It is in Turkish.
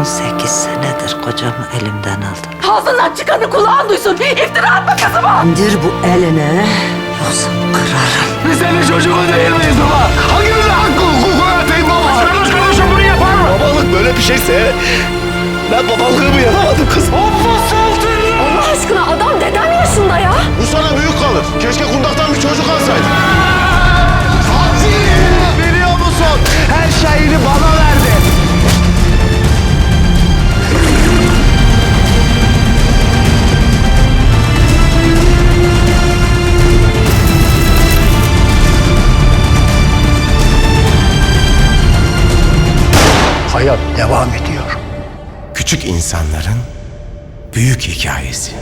18 senedir kocamı elimden aldın. Ağzından çıkanı kulağın duysun. İftira atma kızıma. İndir bu eline yoksa kırarım. Biz senin çocuğun değil miyiz baba? Hangimize hakkı hukuku öğreteyim baba? Kardeş kardeşim bunu yapar mı? Babalık böyle bir şeyse ben babalığımı yapamadım kızım. Allah aşkına adam dedem yaşında ya. Bu sana büyük kalır. Keşke kundaktan Hayat devam ediyor. Küçük insanların büyük hikayesi.